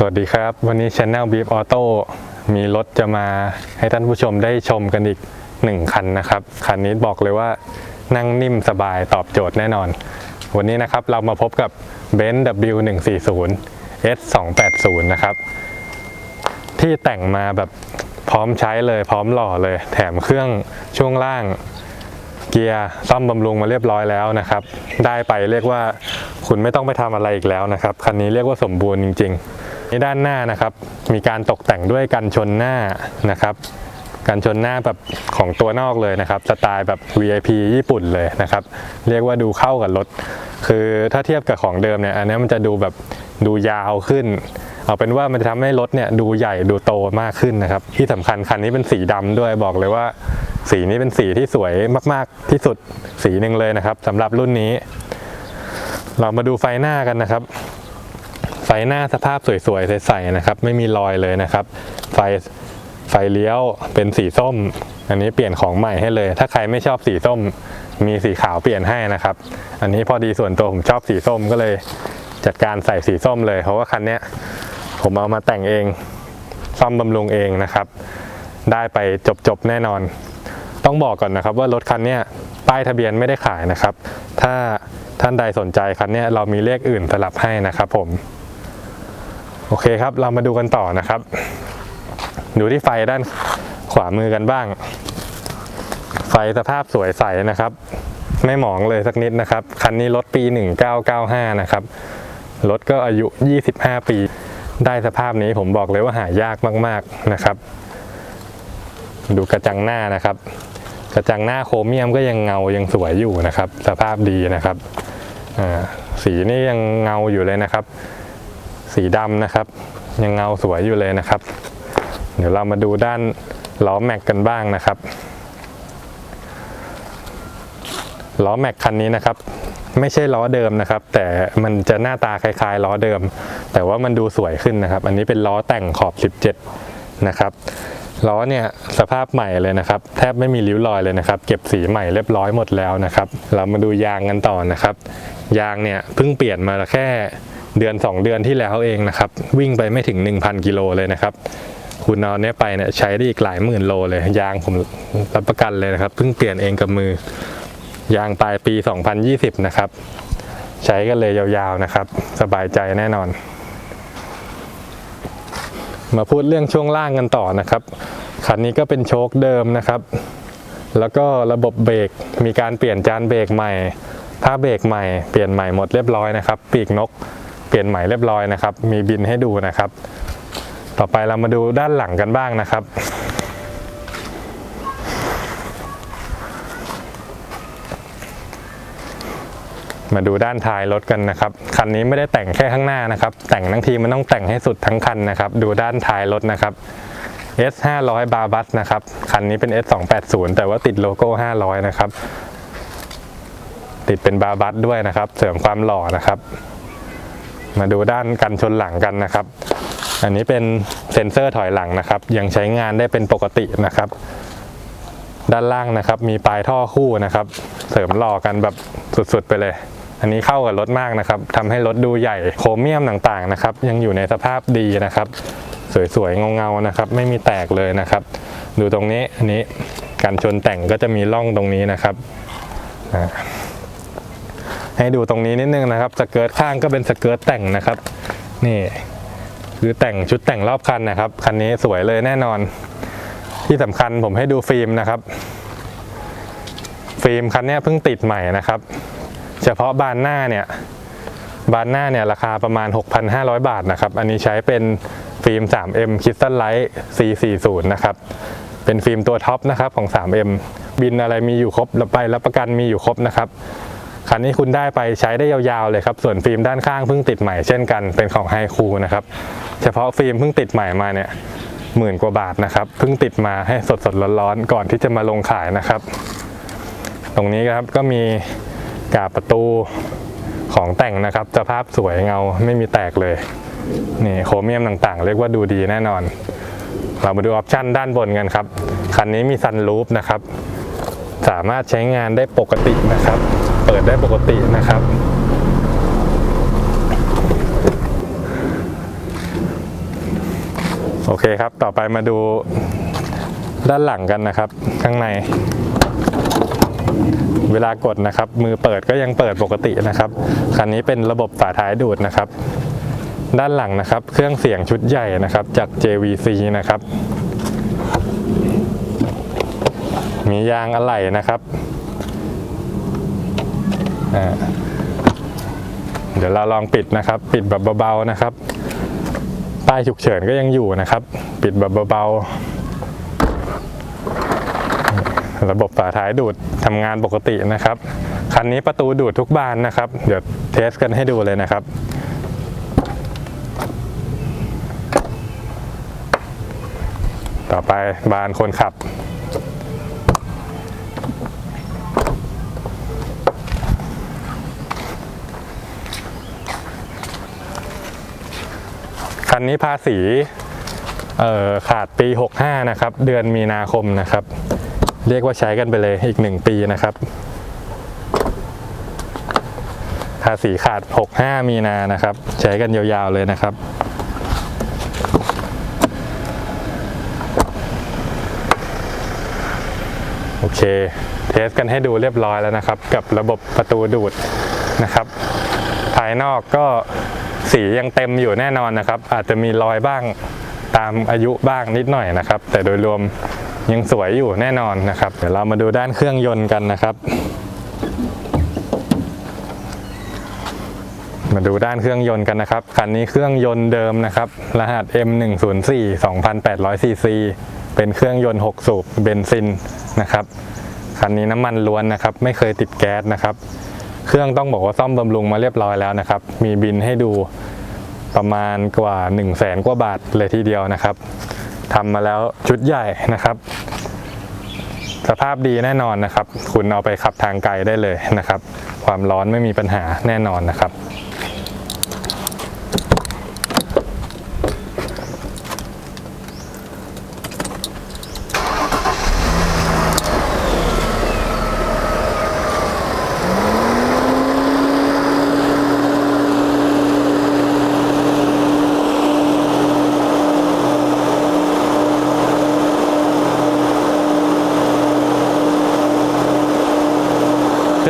สวัสดีครับ วันนี้ Channel Beef Auto มีรถจะมาให้ท่านผู้ชมได้ชมกันอีกหนึ่งคันนะครับ คันนี้บอกเลยว่านั่งนิ่มสบายตอบโจทย์แน่นอน วันนี้นะครับเรามาพบกับ Benz W140 S280 นะครับ ที่แต่งมาแบบพร้อมใช้เลยพร้อมหล่อเลย แถมเครื่องช่วงล่างเกียร์ซ่อมบำรุงมาเรียบร้อยแล้วนะครับ ได้ไปเรียกว่าคุณไม่ต้องไปทำอะไรอีกแล้วนะครับ คันนี้เรียกว่าสมบูรณ์จริง ๆ ในด้านหน้านะครับ มีการตกแต่งด้วยกันชนหน้านะครับกันชนหน้าแบบของตัวนอกเลยนะครับสไตล์แบบ VIP ญี่ปุ่นเลยนะครับ เรียกว่าดูเข้ากับรถ คือถ้าเทียบกับของเดิมเนี่ยอันนี้มันจะดูแบบดูยาวขึ้น เอาเป็นว่ามันจะทำให้รถเนี่ยดูใหญ่ดูโตมากขึ้นนะครับ ที่สำคัญคันนี้เป็นสีดำด้วยบอกเลยว่า สีนี้เป็นสีที่สวยมาก ๆ ที่สุดสีหนึ่งเลยนะครับสำหรับรุ่นนี้ เรามาดูไฟหน้ากันนะครับ ไฟหน้าสภาพสวยๆ ใสๆนะครับ ไม่มีรอยเลยนะครับ ไฟไฟเลี้ยวเป็นสีส้ม อันนี้เปลี่ยนของใหม่ให้เลย ถ้าใครไม่ชอบสีส้มมีสีขาวเปลี่ยนให้นะครับ อันนี้พอดีส่วนตัวผมชอบสีส้มก็เลยจัดการใส่สีส้มเลย เพราะว่าคันนี้ผมเอามาแต่งเองซ่อมบำรุงเองนะครับ ได้ไปจบๆแน่นอน ต้องบอกก่อนนะครับ ว่ารถคันนี้ป้ายทะเบียนไม่ได้ขายนะครับ ถ้าท่านใดสนใจคันนี้เรามีเลขอื่นสลับให้นะครับผม โอเคครับ เรามาดูกันต่อนะครับ ดูที่ไฟด้านขวามือกันบ้าง ไฟสภาพสวยใสนะครับ ไม่หมองเลยสักนิดนะครับ คันนี้รถปี 1995 นะครับ รถก็อายุ 25 ปี ได้สภาพนี้ผมบอกเลยว่าหายากมากๆนะครับ ดูกระจังหน้านะครับ กระจังหน้าโครเมียมก็ยังเงายังสวยอยู่นะครับ สภาพดีนะครับ สีนี่ยังเงาอยู่เลยนะครับ สีดำนะครับ ยังเงาสวยอยู่เลยนะครับ เดี๋ยวเรามาดูด้านล้อแม็กกันบ้างนะครับล้อแม็กคันนี้นะครับ ไม่ใช่ล้อเดิมนะครับ แต่มันจะหน้าตาคล้ายๆล้อเดิม แต่ว่ามันดูสวยขึ้นนะครับ อันนี้เป็นล้อแต่งขอบ 17 นะครับ ล้อเนี่ยสภาพใหม่เลยนะครับ แทบไม่มีริ้วรอยเลยนะครับ เก็บสีใหม่เรียบร้อยหมดแล้วนะครับ เรามาดูยางกันต่อนะครับ ยางเนี่ยเพิ่งเปลี่ยนมาแค่เดือน 2 เดือนที่แล้วเองนะครับ วิ่งไปไม่ถึง 1,000 กิโลเลยนะครับคุณเอาเนี้ยไปเนี่ยใช้ได้อีกหลายหมื่นโลเลย ยางผมรับประกันเลยนะครับเพิ่งเปลี่ยนเองกับมือยางปลายปี 2020 นะครับ ใช้กันเลยยาวๆนะครับ สบายใจแน่นอน มาพูดเรื่องช่วงล่างกันต่อนะครับ คันนี้ก็เป็นโชคเดิมนะครับ แล้วก็ระบบเบรกมีการเปลี่ยนจานเบรกใหม่ผ้าเบรกใหม่เปลี่ยนใหม่หมดเรียบร้อยนะครับ ปีกนกเปลี่ยนใหม่เรียบร้อยนะครับ มีบินให้ดูนะครับ ต่อไปเรามาดูด้านหลังกันบ้างนะครับมาดูด้านท้ายรถกันนะครับ นนี้ไม่ได้แต่งแค่ข้างหน้านะครับ แต่งทั้งทีมันต้องแต่งให้สุดทั้งคันนะครับ ดูด้านท้ายรถนะครับ S 5 0 0บาบัสนะครับ คันนี้เป็น S 2 8 0แต่ว่าติดโลโก้ 500 นะครับ ติดเป็นบาบัสด้วยนะครับ เสริมความหล่อนะครับ มาดูด้านกันชนหลังกันนะครับ อันนี้เป็นเซ็นเซอร์ถอยหลังนะครับ ยังใช้งานได้เป็นปกตินะครับ ด้านล่างนะครับ มีปลายท่อคู่นะครับ เสริมหล่อกันแบบสุดๆไปเลย อันนี้เข้ากับรถมากนะครับทำให้รถดูใหญ่โครเมียมต่างๆนะครับยังอยู่ในสภาพดีนะครับ สวยๆเงาๆนะครับ ไม่มีแตกเลยนะครับ ดูตรงนี้อันนี้การชนแต่งก็จะมีร่องตรงนี้นะครับให้ดูตรงนี้นิดนึงนะครับสเกิร์ตข้างก็เป็นสเกิร์ตแต่งนะครับ นี่คือแต่งชุดแต่งรอบคันนะครับคันนี้สวยเลยแน่นอน ที่สำคัญผมให้ดูฟิล์มนะครับ ฟิล์มคันนี้เพิ่งติดใหม่นะครับ เฉพาะบานหน้าเนี่ยบานหน้าเนี่ยราคาประมาณ 6,500 บาทนะครับ อันนี้ใช้เป็นฟิล์ม 3M Crystal Light C40 นะครับ เป็นฟิล์มตัวท็อปนะครับของ 3M บินอะไรมีอยู่ครบไปรับประกันมีอยู่ครบนะครับคันนี้คุณได้ไปใช้ได้ยาวๆเลยครับ ส่วนฟิล์มด้านข้างเพิ่งติดใหม่เช่นกันเป็นของไฮคูนะครับ เฉพาะฟิล์มเพิ่งติดใหม่มาเนี่ยหมื่นกว่าบาทนะครับเพิ่งติดมาให้สดๆร้อนๆก่อนที่จะมาลงขายนะครับ ตรงนี้ครับก็มี กาบประตูของแต่งนะครับสภาพสวยเงาไม่มีแตกเลยนี่โครเมียมต่างๆ เรียกว่าดูดีแน่นอน เรามาดูออปชันด้านบนกันครับ คันนี้มีซันรูฟนะครับ สามารถใช้งานได้ปกตินะครับ เปิดได้ปกตินะครับ โอเคครับ ต่อไปมาดูด้านหลังกันนะครับ ข้างใน เวลากดนะครับ มือเปิดก็ยังเปิดปกตินะครับคันนี้เป็นระบบฝาท้ายดูดนะครับ ด้านหลังนะครับ เครื่องเสียงชุดใหญ่นะครับ จาก JVC นะครับ มียางอะไหล่นะครับเดี๋ยวเราลองปิดนะครับ ปิดแบบเบาๆนะครับป้ายฉุกเฉินก็ยังอยู่นะครับ ปิดแบบเบาๆ ระบบฝาท้ายดูดทำงานปกตินะครับ คันนี้ประตูดูดทุกบานนะครับ เดี๋ยวเทสกันให้ดูเลยนะครับต่อไปบานคนขับ คันนี้ภาษีขาดปี 65 นะครับ เดือนมีนาคมนะครับ เรียกว่าใช้กันไปเลยอีก 1 ปีนะครับ ภาษีขาด 65 มีนานะครับ ใช้กันยาวๆเลยนะครับโอเค เทสกันให้ดูเรียบร้อยแล้วนะครับ กับระบบประตูดูดนะครับ ภายนอกก็สียังเต็มอยู่แน่นอนนะครับ อาจจะมีรอยบ้างตามอายุบ้างนิดหน่อยนะครับ แต่โดยรวม ยังสวยอยู่แน่นอนนะครับ เดี๋ยวเรามาดูด้านเครื่องยนต์กันนะครับ มาดูด้านเครื่องยนต์กันนะครับคันนี้เครื่องยนต์เดิมนะครับ รหัส M104 2,800 cc เป็นเครื่องยนต์ 6 สูบเบนซินนะครับคันนี้น้ำมันล้วนนะครับ ไม่เคยติดแก๊สนะครับ เครื่องต้องบอกว่าซ่อมบำรุงมาเรียบร้อยแล้วนะครับ มีบินให้ดูประมาณกว่า 1 0 0 0 0แสนกว่าบาทเลยทีเดียวนะครับทำมาแล้วชุดใหญ่นะครับ สภาพดีแน่นอนนะครับ คุณเอาไปขับทางไกลได้เลยนะครับ ความร้อนไม่มีปัญหาแน่นอนนะครับ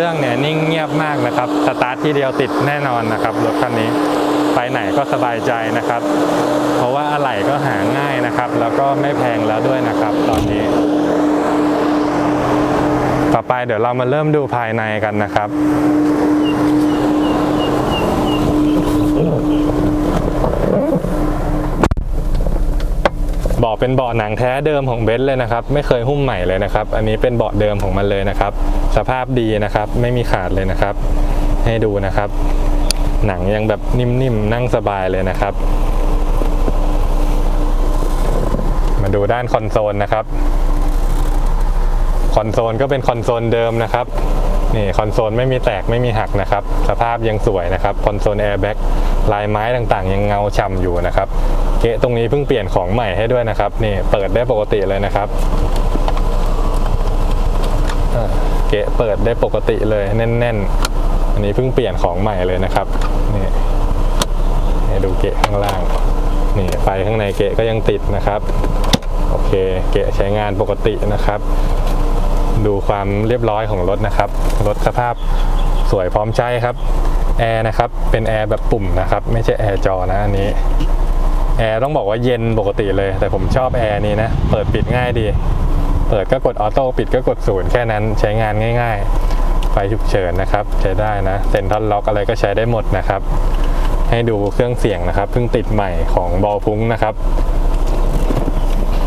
รื่องเนี่ยนิ่งเงียบมากนะครับสตาร์ทที่เดียวติดแน่นอนนะครับรถคันนี้ไปไหนก็สบายใจนะครับ เพราะว่าอะไหล่ก็หาง่ายนะครับ แล้วก็ไม่แพงแล้วด้วยนะครับ ตอนนี้ ต่อไปเดี๋ยวเรามาเริ่มดูภายในกันนะครับ เบาะเป็นเบาะหนังแท้เดิมของเบนซ์เลยนะครับ ไม่เคยหุ้มใหม่เลยนะครับ อันนี้เป็นเบาะเดิมของมันเลยนะครับ สภาพดีนะครับ ไม่มีขาดเลยนะครับ ให้ดูนะครับ หนังยังแบบนิ่มๆนั่งสบายเลยนะครับ มาดูด้านคอนโซลนะครับคอนโซลก็เป็นคอนโซลเดิมนะครับนี่คอนโซลไม่มีแตกไม่มีหักนะครับ สภาพยังสวยนะครับคอนโซลแอร์แบ็กลายไม้ต่างๆ ยังเงาฉ่ำอยู่นะครับ เกะตรงนี้เพิ่งเปลี่ยนของใหม่ให้ด้วยนะครับนี่เปิดได้ปกติเลยนะครับเกะเปิดได้ปกติเลยแน่น ๆ อันนี้เพิ่งเปลี่ยนของใหม่เลยนะครับนี่ให้ดูเกะข้างล่างนี่ไฟข้างในเกะก็ยังติดนะครับโอเคเกะใช้งานปกตินะครับ ดูความเรียบร้อยของรถนะครับรถสภาพสวยพร้อมใช้ครับแอร์นะครับเป็นแอร์แบบปุ่มนะครับ ไม่ใช่แอร์จอนะอันนี้ แอร์ต้องบอกว่าเย็นปกติเลย แต่ผมชอบแอร์นี้นะ เปิดปิดง่ายดี เปิดก็กดออโต้ปิดก็กดศูนย์แค่นั้นใช้งานง่าย ๆ ไฟฉุกเฉินนะครับ ใช้ได้นะเซ็นทรัลล็อกอะไรก็ใช้ได้หมดนะครับ ให้ดูเครื่องเสียงนะครับเพิ่งติดใหม่ของบอลพุงนะครับ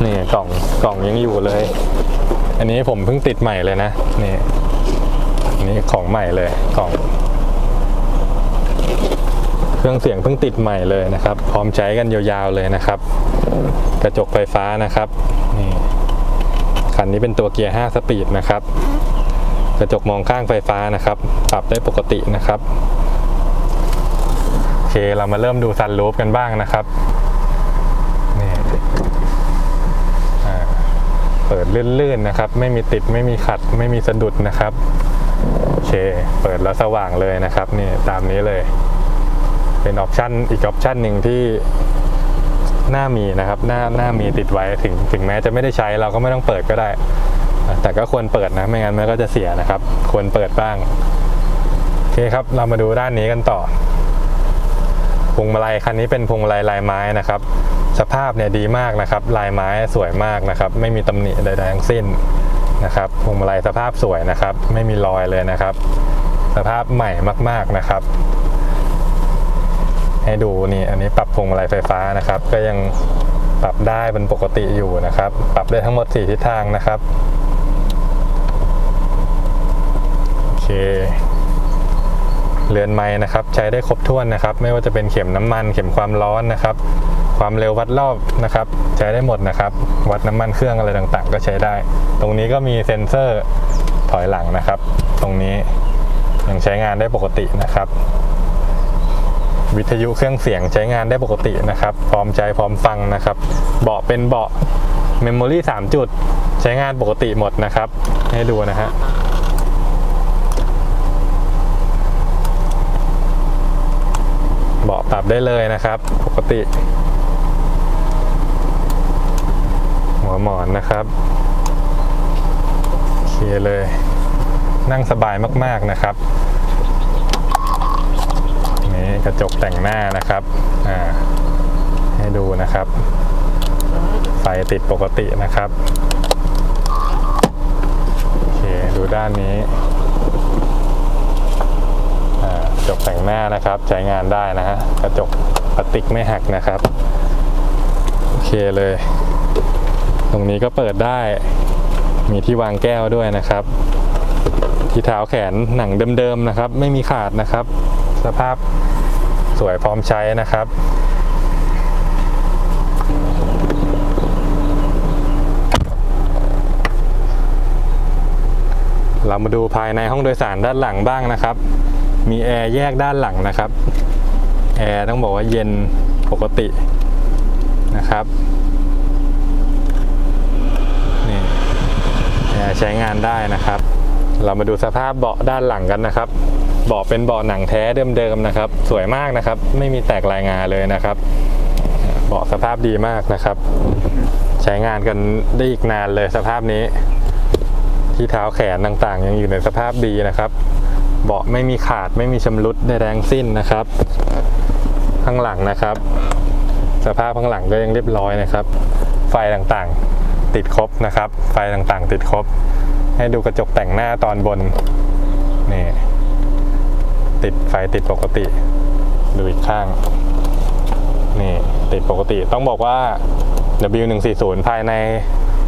นี่กล่องกล่องยังอยู่เลย อันนี้ผมเพิ่งติดใหม่เลยนะนี่อันนี้ของใหม่เลยกล่อง เครื่องเสียงเพิ่งติดใหม่เลยนะครับ พร้อมใช้กันยาวๆเลยนะครับ กระจกไฟฟ้านะครับนี่คันนี้เป็นตัวเกียร์ 5 สปีดนะครับ กระจกมองข้างไฟฟ้านะครับ ปรับได้ปกตินะครับโอเคเรามาเริ่มดูซันรูฟกันบ้างนะครับนี่อ่าเปิดลื่นๆนะครับ ไม่มีติดไม่มีขัด ไม่มีสะดุดนะครับโอเค เปิดแล้วสว่างเลยนะครับ นี่ตามนี้เลย เป็นออปชันอีกออปชันหนึ่งที่น้ามีนะครับน้าน้ามีติดไว้ถึงถึงแม้จะไม่ได้ใช้เราก็ไม่ต้องเปิดก็ได้ แต่ก็ควรเปิดนะไม่งั้นมันก็จะเสียนะครับ ควรเปิดบ้างโอเคครับเรามาดูด้านนี้กันต่อพวงมาลัยคันนี้เป็นพวงมาลัยลายไม้นะครับ สภาพเนี่ยดีมากนะครับ ลายไม้สวยมากนะครับ ไม่มีตำหนิใดๆทั้งสิ้นนะครับพวงมาลัยสภาพสวยนะครับ ไม่มีรอยเลยนะครับ สภาพใหม่มาก ๆนะครับ ให้ดูนี่อันนี้ปรับพวงมาลัยไฟฟ้านะครับ ก็ยังปรับได้เป็นปกติอยู่นะครับ ปรับได้ทั้งหมด 4 ทิศทางนะครับโอเคเรือนไม้นะครับ ใช้ได้ครบถ้วนนะครับ ไม่ว่าจะเป็นเข็มน้ำมัน เข็มความร้อนนะครับ ความเร็ววัดรอบนะครับ ใช้ได้หมดนะครับ วัดน้ำมันเครื่องอะไรต่างๆ ก็ใช้ได้ ตรงนี้ก็มีเซ็นเซอร์ถอยหลังนะครับ ตรงนี้ยังใช้งานได้ปกตินะครับ วิทยุเครื่องเสียงใช้งานได้ปกตินะครับ พร้อมใจพร้อมฟังนะครับ เบาะเป็นเบาะเมมโมรี่3จุด ใช้งานปกติหมดนะครับ ให้ดูนะฮะเบาะปรับได้เลยนะครับ ปกติ หัวหมอนนะครับโอเคเลย นั่งสบายมากๆนะครับ นี่กระจกแต่งหน้านะครับให้ดูนะครับ ไฟติดปกตินะครับโอเคดูด้านนี้กระจกแต่งหน้านะครับใช้งานได้นะฮะกระจกพลาสติกไม่หักนะครับโอเคเลย ตรงนี้ก็เปิดได้มีที่วางแก้วด้วยนะครับ ที่เท้าแขนหนังเดิมๆนะครับ ไม่มีขาดนะครับ สภาพ สวยพร้อมใช้นะครับเรามาดูภายในห้องโดยสารด้านหลังบ้างนะครับ มีแอร์แยกด้านหลังนะครับ แอร์ต้องบอกว่าเย็นปกตินะครับ นี่แอร์ใช้งานได้นะครับ เรามาดูสภาพเบาะด้านหลังกันนะครับ บาะเป็นเบาะหนังแท้เดิมๆนะครับ สวยมากนะครับ ไม่มีแตกลายงาเลยนะครับเบาะสภาพดีมากนะครับ ใช้งานกันได้อีกนานเลยสภาพนี้ ที่เท้าแขนต่างๆ ยังอยู่ในสภาพดีนะครับเบาะไม่มีขาดไม่มีชำรุดใดๆทั้งสิ้นนะครับ ข้างหลังนะครับ สภาพข้างหลังก็ยังเรียบร้อยนะครับ ไฟต่างๆติดครบนะครับ ไฟต่างๆ ติดครบ ให้ดูกระจกแต่งหน้าตอนบนนี่ ติดไฟติดปกติ ดูอีกข้าง นี่ติดปกติต้องบอกว่า W140 ภายใน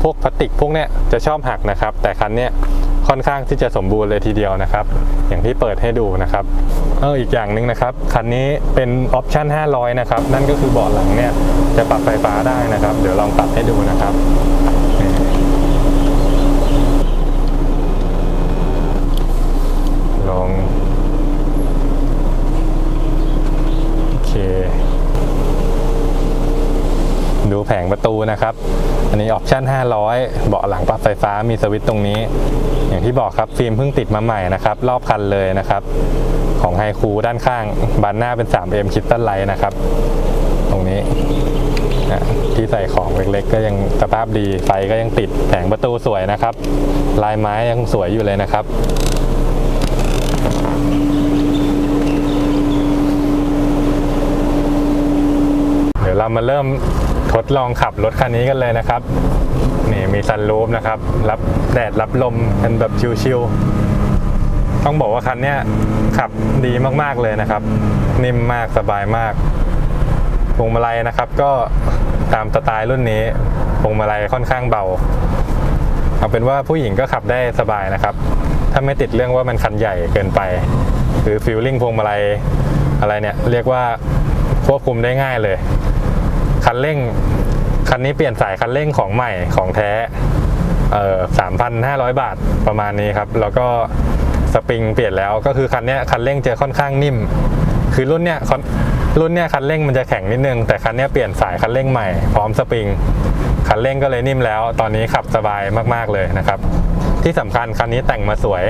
พวกพลาสติกพวกเนี้ยจะชอบหักนะครับ แต่คันเนี้ยค่อนข้างที่จะสมบูรณ์เลยทีเดียวนะครับ อย่างที่เปิดให้ดูนะครับเอออีกอย่างหนึ่งนะครับคันนี้เป็นออปชั่น500 นะครับ นั่นก็คือเบาะหลังเนี่ยจะปรับไฟฟ้าได้นะครับ เดี๋ยวลองปรับให้ดูนะครับนี่ลองโอเค ดูแผงประตูนะครับ อันนี้ออปชั่น 500 เบาะหลังปรับไฟฟ้ามีสวิตช์ตรงนี้ อย่างที่บอกครับฟิล์มเพิ่งติดมาใหม่นะครับ รอบคันเลยนะครับ ของไฮคูด้านข้างบานหน้าเป็น 3M คิดตันไลท์นะครับ ตรงนี้ที่ใส่ของเล็กๆ ก็ยังสภาพดีไฟก็ยังติดแผงประตูสวยนะครับ ลายไม้ยังสวยอยู่เลยนะครับเดี๋ยวเรามาเริ่ม ทดลองขับรถคันนี้กันเลยนะครับ นี่มีซันรูฟนะครับ รับแดดรับลมเป็นแบบชิวๆต้องบอกว่าคันนี้ขับดีมากๆเลยนะครับ นิ่มมากสบายมากพวงมาลัยนะครับ ก็ตามสไตล์รุ่นนี้พวงมาลัยค่อนข้างเบา เอาเป็นว่าผู้หญิงก็ขับได้สบายนะครับ ถ้าไม่ติดเรื่องว่ามันคันใหญ่เกินไป คือฟิลลิ่งพวงมาลัยอะไรเนี่ย เรียกว่าควบคุมได้ง่ายเลย คันเร่ง คันนี้เปลี่ยนสายคันเร่งของใหม่ของแท้เอ่อสามพันห้าร้อยบาทประมาณนี้ครับ แล้วก็สปริงเปลี่ยนแล้วก็คือคันนี้คันเร่งจะค่อนข้างนิ่ม คือรุ่นเนี้ยรุ่นเนี้ยคันเร่งมันจะแข็งนิดนึง แต่คันนี้เปลี่ยนสายคันเร่งใหม่พร้อมสปริงคันเร่งก็เลยนิ่มแล้ว ตอนนี้ขับสบายมากๆเลยนะครับ ที่สำคัญคันนี้แต่งมาสวย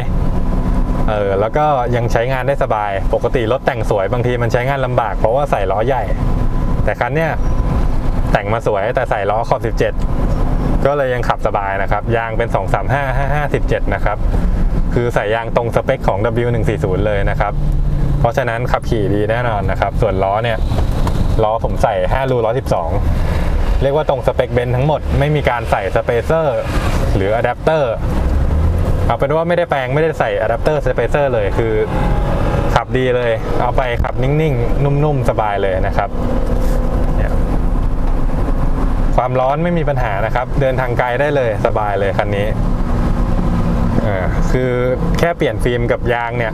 เออแล้วก็ยังใช้งานได้สบาย ปกติรถแต่งสวยบางทีมันใช้งานลำบากเพราะว่าใส่ล้อใหญ่ แต่คันเนี้ย แต่งมาสวยแต่ใส่ล้อขอบ 17 ก็เลยยังขับสบายนะครับ ยางเป็น 235 5517 นะครับ คือใส่ยางตรงสเปคของ W140 เลยนะครับ เพราะฉะนั้นขับขี่ดีแน่นอนนะครับ ส่วนล้อเนี่ย ล้อผมใส่ 5 รู112 เรียกว่าตรงสเปคเบนทั้งหมด ไม่มีการใส่สเปเซอร์หรืออะแดปเตอร์เอาเป็นว่าไม่ได้แปลงไม่ได้ใส่อะแดปเตอร์สเปเซอร์เลยคือขับดีเลย เอาไปขับนิ่งๆ นุ่มๆ สบายเลยนะครับ ความร้อนไม่มีปัญหานะครับ เดินทางไกลได้เลยสบายเลยคันนี้คือแค่เปลี่ยนฟิล์มกับยางเนี่ย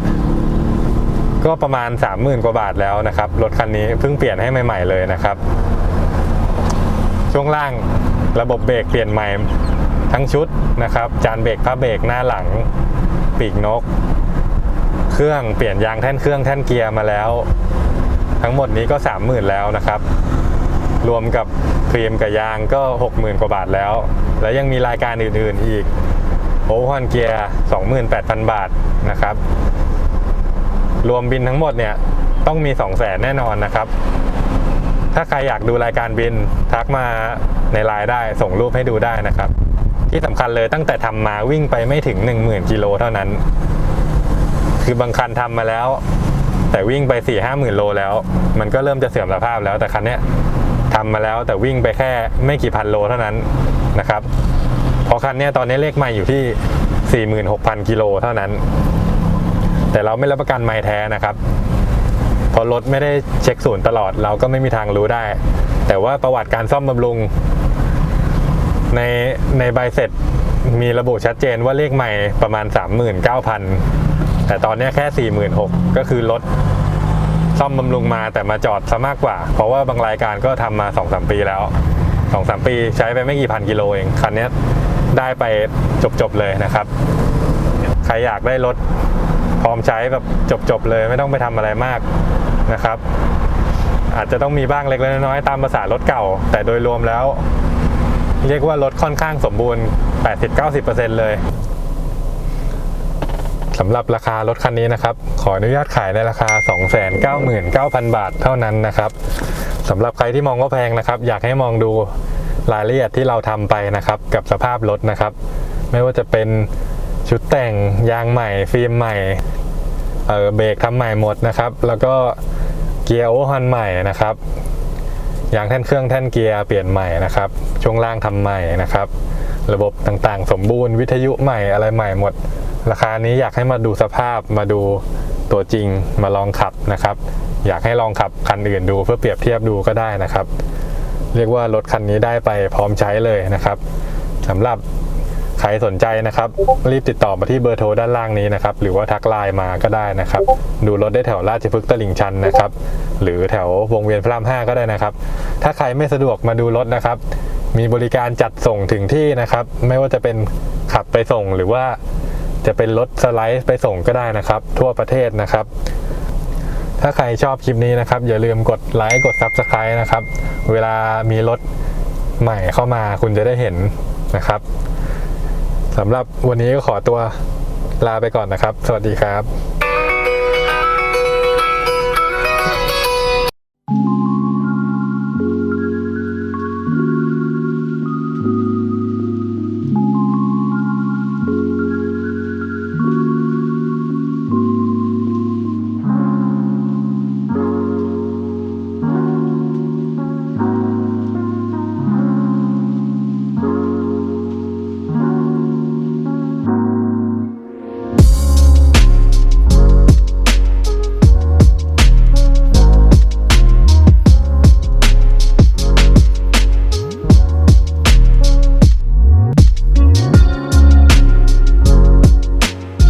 ก็ประมาณ 30,000 กว่าบาทแล้วนะครับรถคันนี้เพิ่งเปลี่ยนให้ใหม่ ๆ เลยนะครับ ช่วงล่างระบบเบรกเปลี่ยนใหม่ทั้งชุดนะครับ จานเบรกผ้าเบรกหน้าหลัง ปีกนก เครื่องเปลี่ยนยางแท่นเครื่องแท่นเกียร์มาแล้ว ทั้งหมดนี้ก็ 30,000 แล้วนะครับ รวมกับฟิล์มกับยางก็ 60,000 กว่าบาทแล้ว แล้วยังมีรายการอื่นๆอีกโอเวอร์ฮอนเกียร์28,000 บาทนะครับ รวมบินทั้งหมดเนี่ยต้องมี 2 0 0แสนแน่นอนนะครับ ถ้าใครอยากดูรายการบินทักมาในไลน์ได้ส่งรูปให้ดูได้นะครับ ที่สำคัญเลยตั้งแต่ทำมาวิ่งไปไม่ถึง 10,000กิโลเท่านั้น คือบางคันทำมาแล้ว แต่วิ่งไป4ี่ห้าหมื่นโลแล้ว มันก็เริ่มจะเสื่อมสภาพแล้วแต่คันเนี้ย ทำมาแล้ว แต่วิ่งไปแค่ไม่กี่พันโลเท่านั้นนะครับเพราะคันนี้ตอนนี้เลขใหม่อยู่ที่ 46,000 กิโลเท่านั้น แต่เราไม่รับประกันไม้แท้นะครับพราะรถไม่ได้เช็คศูนย์ตลอดเราก็ไม่มีทางรู้ได้ แต่ว่าประวัติการซ่อมบำรุง ในในใบเสร็จมีระบุชัดเจนว่าเลขใหม่ประมาณ 39,000 แต่ตอนนี้แค่ 46,000 ก็คือรถ ซ่อมบำรุงมาแต่มาจอดซะมากกว่า เพราะว่าบางรายการก็ทำมา2-3ปีแล้ว2-3ปีใช้ไปไม่กี่พันกิโลเอง คันนี้ได้ไปจบๆเลยนะครับ ใครอยากได้รถพร้อมใช้แบบจบๆเลยไม่ต้องไปทำอะไรมากนะครับ อาจจะต้องมีบ้างเล็กๆน้อยๆตามภาษารถเก่า แต่โดยรวมแล้ว เรียกว่ารถค่อนข้างสมบูรณ์ 80-90%เลย สำหรับราคารถคันนี้นะครับ ขออนุญาตขายในราคา 299,000 บาทเท่านั้นนะครับสำหรับใครที่มองว่าแพงนะครับ อยากให้มองดูรายละเอียดที่เราทำไปนะครับ กับสภาพรถนะครับ ไม่ว่าจะเป็นชุดแต่งยางใหม่ ฟิล์มใหม่เออเบรกทำใหม่หมดนะครับ แล้วก็เกียร์โอเวอร์ฮอนใหม่นะครับยางแท่นเครื่องแท่นเกียร์เปลี่ยนใหม่นะครับช่วงล่างทำใหม่นะครับ ระบบต่างๆ สมบูรณ์วิทยุใหม่อะไรใหม่หมด ราคานี้อยากให้มาดูสภาพมาดูตัวจริงมาลองขับนะครับ อยากให้ลองขับคันอื่นดูเพื่อเปรียบเทียบดูก็ได้นะครับ เรียกว่ารถคันนี้ได้ไปพร้อมใช้เลยนะครับสำหรับใครสนใจนะครับ รีบติดต่อมาที่เบอร์โทรด้านล่างนี้นะครับ หรือว่าทักไลน์มาก็ได้นะครับ ดูรถได้แถวราชพฤกษ์ตลิ่งชันนะครับ หรือแถววงเวียนพระราม5ก็ได้นะครับ ถ้าใครไม่สะดวกมาดูรถนะครับ มีบริการจัดส่งถึงที่นะครับ ไม่ว่าจะเป็นขับไปส่งหรือว่า จะเป็นรถสไลด์ไปส่งก็ได้นะครับ ทั่วประเทศนะครับ ถ้าใครชอบคลิปนี้นะครับ อย่าลืมกดไลค์กด Subscribe นะครับ เวลามีรถใหม่เข้ามาคุณจะได้เห็นนะครับสำหรับวันนี้ก็ขอตัวลาไปก่อนนะครับ สวัสดีครับ